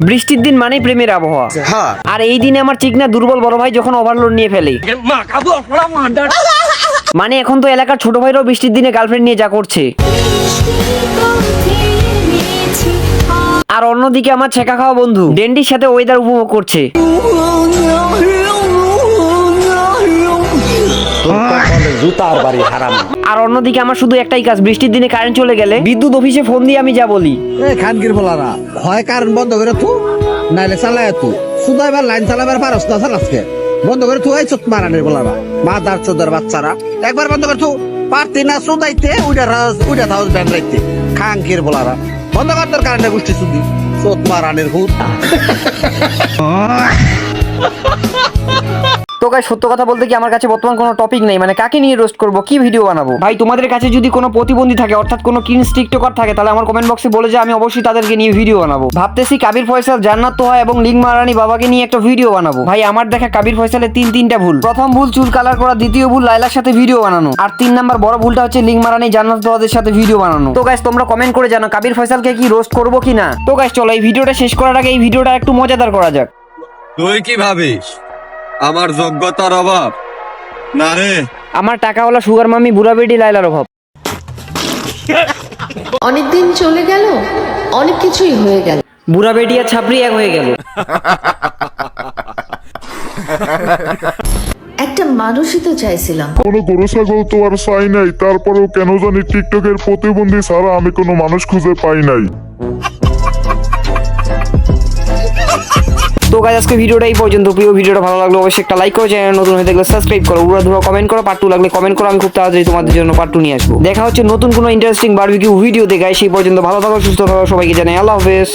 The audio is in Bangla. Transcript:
বৃষ্টির দিন মানেই প্রেমের আবহাওয়া। হ্যাঁ। আর এই দিনে আমার চিকনা দুর্বল বড় ভাই যখন ওভারলোড নিয়ে ফেলে। মানে এখন তো এলাকার ছোট ভাইরাও বৃষ্টির দিনে গার্লফ্রেন্ড নিয়ে যা করছে। আর অন্যদিকে আমার ছেঁকা খাওয়া বন্ধু ডেন্ডির সাথে ওয়েদার উপভোগ করছে। জুতার বাড়ি হারাম। আর অন্যদিকে আমার শুধু একটাই কাজ বৃষ্টির দিনে কারেন্ট চলে গেলে বিদ্যুৎ অফিসে ফোন দিয়ে আমি যা বলি। এ খানকির বলারা হয় কারেন্ট বন্ধ করে থু নাইলে চালায় তু শুধু এবার লাইন চালাবার পারস না চালাসকে বন্ধ করে থু এই চোট মারানির বলারা মা দার চোদ্দার বাচ্চারা একবার বন্ধ করে থু। পারতি না সুদাইতে উইটা রাজ উইটা হাউস ব্যান্ড রাখতে খানকির বলারা বন্ধ কর তোর কারেন্টের গোষ্ঠী শুধু। চোট মারানির হুত তো গাই সত্য কথা বলতে কি আমার কাছে বর্তমান কোনো টপিক নেই? মানে কাকে নিয়ে রোস্ট করব? কি ভিডিও বানাবো? ভাই তোমাদের কাছে যদি কোনো প্রতিবন্ধী থাকে অর্থাৎ কোনো কিনস টিকটকার থাকে তাহলে আমার কমেন্ট বক্সে বলে যে আমি অবশ্যই তাদেরকে নিয়ে ভিডিও বানাবো। ভাবতেছি কাবির ফয়সাল জান্নাত তো হয় এবং লিঙ্ক মারানি বাবাকে নিয়ে একটা ভিডিও বানাবো। ভাই আমার দেখা কাবির ফয়সালের তিন তিনটা ভুল। প্রথম ভুল চুল কালার করা দ্বিতীয় ভুল লাইলার সাথে ভিডিও বানানো। আর তিন নাম্বার বড় ভুলটা হচ্ছে লিঙ্ক মারানি জান্নাত তোহাদের সাথে ভিডিও বানানো। তো গাইস তোমরা কমেন্ট করে জানো কাবির ফয়সালকে কি রোস্ট করব কি না তো গাইস চলো এই ভিডিওটা শেষ করার আগে এই ভিডিওটা একটু মজাদার করা যাক। তুই কি ভাবিস? আমার যোগ্যতার অভাব। না রে। আমার টাকাওয়ালা সুগার মামি বুড়া বেডি লাইলার অভাব। অনেক দিন চলে গেল অনেক কিছুই হয়ে গেল। বুড়া বেডি আর ছাপড়ি এক হয়ে গেল। একটা মানুষই তো চাইছিলাম। কোনো গরু ছাগল তো আর চাই নাই। তারপরেও কেন জানি টিকটকের প্রতিবন্ধী ছাড়া আমি কোনো মানুষ খুঁজে পাই নাই। তো গাইজ আজকে ভিডিওটা এই পর্যন্ত। প্রিয় ভিডিওটা ভালো লাগল অবশ্যই একটা লাইক করো চ্যানেল নতুন হয়ে থাকলে সাবস্ক্রাইব করো। উড়া ধুয়া কমেন্ট করো পার্ট টু লাগলে কমেন্ট করো, আমি খুব তাড়াতাড়ি তোমাদের জন্য পার্ট টু নিয়ে আসব। দেখা হচ্ছে নতুন কোনো ইন্টারেস্টিং বারবিকিউ ভিডিও দেখায় সেই পর্যন্ত ভালো থাকো, সুস্থ থাকো, সবাইকে জানাই আল্লাহ হাফেজ।